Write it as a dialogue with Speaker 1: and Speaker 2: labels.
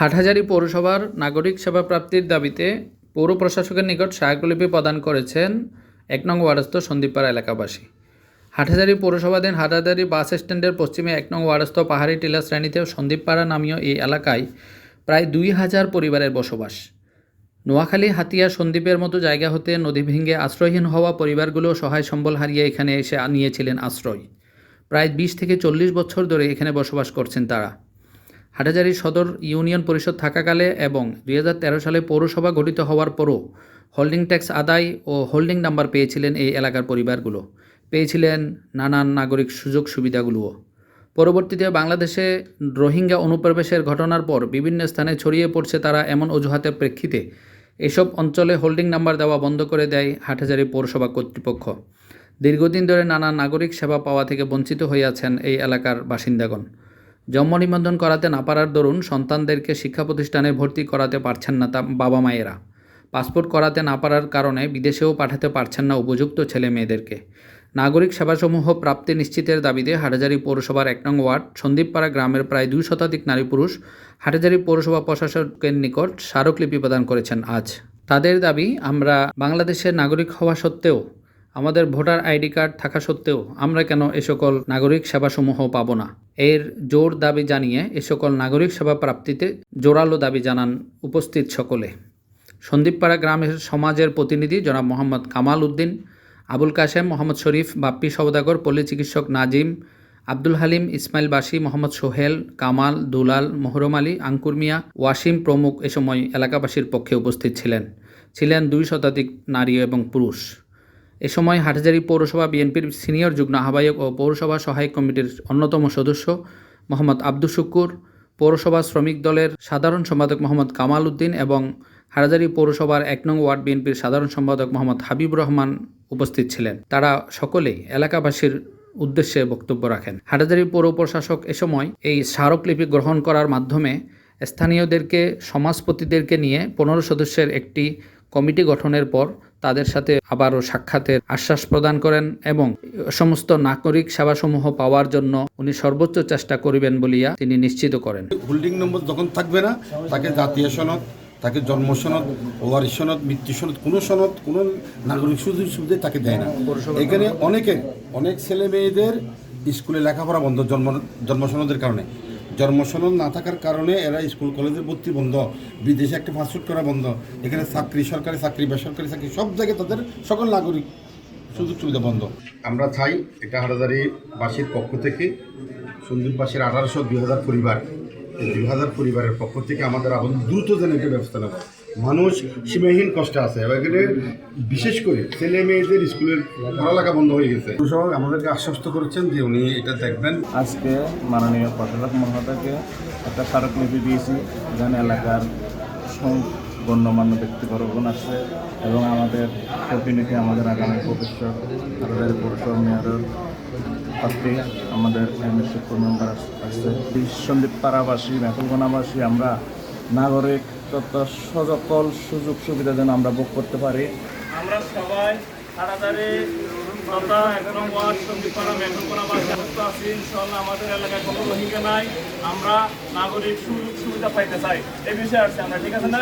Speaker 1: হাটহাজারী পৌরসভার নাগরিক সেবা প্রাপ্তির দাবিতে পৌর প্রশাসকের নিকট স্মারকলিপি প্রদান করেছেন এক নং ওয়ারস্থ সন্দীপপাড়া এলাকাবাসী। হাটহাজারী পৌরসভাধীন হাটহাজারী বাস স্ট্যান্ডের পশ্চিমে এক নং ওয়ারস্থ পাহাড়ি টিলা শ্রেণীতে সন্দীপপাড়া নামীয় এই এলাকায় প্রায় দুই হাজার পরিবারের বসবাস। নোয়াখালী, হাতিয়া সন্দ্বীপের মতো জায়গা হতে নদী ভেঙে আশ্রয়হীন হওয়া পরিবারগুলো সহায় সম্বল হারিয়ে এখানে এসে নিয়েছিলেন আশ্রয়। প্রায় বিশ থেকে চল্লিশ বছর ধরে এখানে বসবাস করছেন তারা। হাটাজারি সদর ইউনিয়ন পরিষদ থাকাকালে এবং দুই হাজার তেরো সালে পৌরসভা গঠিত হওয়ার পরও হোল্ডিং ট্যাক্স আদায় ও হোল্ডিং নাম্বার পেয়েছিলেন এই এলাকার পরিবারগুলো। পেয়েছিলেন নানান নাগরিক সুযোগ সুবিধাগুলোও। পরবর্তীতে বাংলাদেশে রোহিঙ্গা অনুপ্রবেশের ঘটনার পর বিভিন্ন স্থানে ছড়িয়ে পড়ছে তারা এমন অজুহাতের প্রেক্ষিতে। এসব অঞ্চলে হোল্ডিং নাম্বার দেওয়া বন্ধ করে দেয় হাটহাজারী পৌরসভা কর্তৃপক্ষ। দীর্ঘদিন ধরে নানা নাগরিক সেবা পাওয়া থেকে বঞ্চিত আছেন এই এলাকার বাসিন্দাগণ। জন্ম নিবন্ধন করাতে না পারার দরুন সন্তানদেরকে শিক্ষা প্রতিষ্ঠানে ভর্তি করাতে পারছেন না তা বাবা মায়েরা। পাসপোর্ট করাতে না পারার কারণে বিদেশেও পাঠাতে পারছেন না উপযুক্ত ছেলে মেয়েদেরকে। নাগরিক সেবাসমূহ প্রাপ্তি নিশ্চিতের দাবিতে হাটাজারি পৌরসভার এক নং ওয়ার্ড, সন্দীপপাড়া গ্রামের প্রায় দুই শতাধিক নারী পুরুষ হাটাজারি পৌরসভা প্রশাসকের নিকট স্মারকলিপি প্রদান করেছেন আজ। তাদের দাবি, আমরা বাংলাদেশের নাগরিক হওয়া সত্ত্বেও আমাদের ভোটার আইডি কার্ড থাকা সত্ত্বেও আমরা কেন এ সকল নাগরিক সেবাসমূহ পাব না? এর জোর দাবি জানিয়ে এ সকল নাগরিক সেবা প্রাপ্তিতে জোরালো দাবি জানান উপস্থিত সকলে। সন্দীপপাড়া গ্রামের সমাজের প্রতিনিধি জনাব মোহাম্মদ কামাল উদ্দিন, আবুল কাশেম, মোহাম্মদ শরীফ, বাপ্পি সওদাগর, পল্লী চিকিৎসক নাজিম, আব্দুল হালিম, ইসমাইল বাসি, মোহাম্মদ সোহেল, কামাল, দুলাল, মোহরম আলী, আঙ্কুর মিয়া, ওয়াসিম প্রমুখ এ সময় এলাকাবাসীর পক্ষে উপস্থিত ছিলেন। ছিলেন দুই শতাধিক নারী এবং পুরুষ। এ সময় হাটহাজারী পৌরসভা বিএনপির সিনিয়র যুগ্ম আহ্বায়ক ও পৌরসভা সহায়ক কমিটির অন্যতম সদস্য মোহাম্মদ আব্দুল শুক্কুর পৌরসভা শ্রমিক দলের সাধারণ সম্পাদক মোহাম্মদ কামাল উদ্দিন এবং হাটহাজারী পৌরসভার এক নং ওয়ার্ড বিএনপির সাধারণ সম্পাদক মোহাম্মদ হাবিব রহমান উপস্থিত ছিলেন। তারা সকলেই এলাকাবাসীর উদ্দেশ্যে বক্তব্য রাখেন। হাটহাজারী পৌর প্রশাসক এ সময় এই স্মারকলিপি গ্রহণ করার মাধ্যমে স্থানীয়দেরকে, সমাজপতিদেরকে নিয়ে পনেরো সদস্যের একটি কমিটি গঠনের পর তাদের সাথে আবারও সাক্ষাতের আশ্বাস প্রদান করেন এবং সমস্ত নাগরিক সেবাসমূহ পাওয়ার জন্য উনি সর্বোচ্চ চেষ্টা করিবেন বলিয়া তিনি নিশ্চিত করেন।
Speaker 2: হোল্ডিং নম্বর যখন থাকবে না তাকে জাতীয় সনদ তাকে জন্ম সনদ ওয়ারিশ সনদ মৃত্যু সনদ কোনো সনদ কোনো নাগরিক সুযোগ সুবিধা তাকে দেয় না। এখানে অনেকে অনেক ছেলে মেয়েদের স্কুলে লেখাপড়া বন্ধ জন্ম জন্ম সনদের কারণে। জন্ম সনদ না থাকার কারণে এরা স্কুল, কলেজে ভর্তি বন্ধ, বিদেশে একটা ফাস্টফুড করা বন্ধ, এখানে চাকরি, সরকারি চাকরি, বেসরকারি চাকরি, সব জায়গায় তাদের সকল নাগরিক সুযোগ সুবিধা বন্ধ। আমরা চাই এটা হাটাজারিবাসীর পক্ষ থেকে সন্দীপবাসীর আঠারোশো, দুই হাজার পরিবার দুই হাজার পরিবারের পক্ষ থেকে আমাদের আবার দ্রুত যেন একটা ব্যবস্থা নেব মানুষ সীমাহীন কষ্টে আছে। এবং এখানে বিশেষ করে ছেলে মেয়েদের স্কুলের পড়ালেখা বন্ধ হয়ে গেছে। সব আমাদেরকে আশ্বস্ত করেছেন যে উনি এটা দেখবেন।
Speaker 3: আজকে মাননীয় প্রশাসক মহোদয়কে একটা স্মারকলিপি দিয়েছি যেখানে এলাকার গণ্যমান্য ব্যক্তিবর্গণ আছে এবং আমাদের প্রতিনিধি আমাদের আগামী ভবিষ্যৎ আমাদের পৌরসভা মেয়রের প্রার্থী আমাদের এমএসসি মেম্বার আছে সন্দীপ পাড়াবাসী মেকুলগোনাবাসী আমরা নাগরিক সকল সুযোগ সুবিধা যেন আমরা ভোগ করতে পারি।
Speaker 4: আমরা সবাই আছি আমাদের এলাকায় কোনো নাই। আমরা নাগরিক সুযোগ সুবিধা পাইতে চাই। এই বিষয়ে আসছি আমরা, ঠিক আছে না?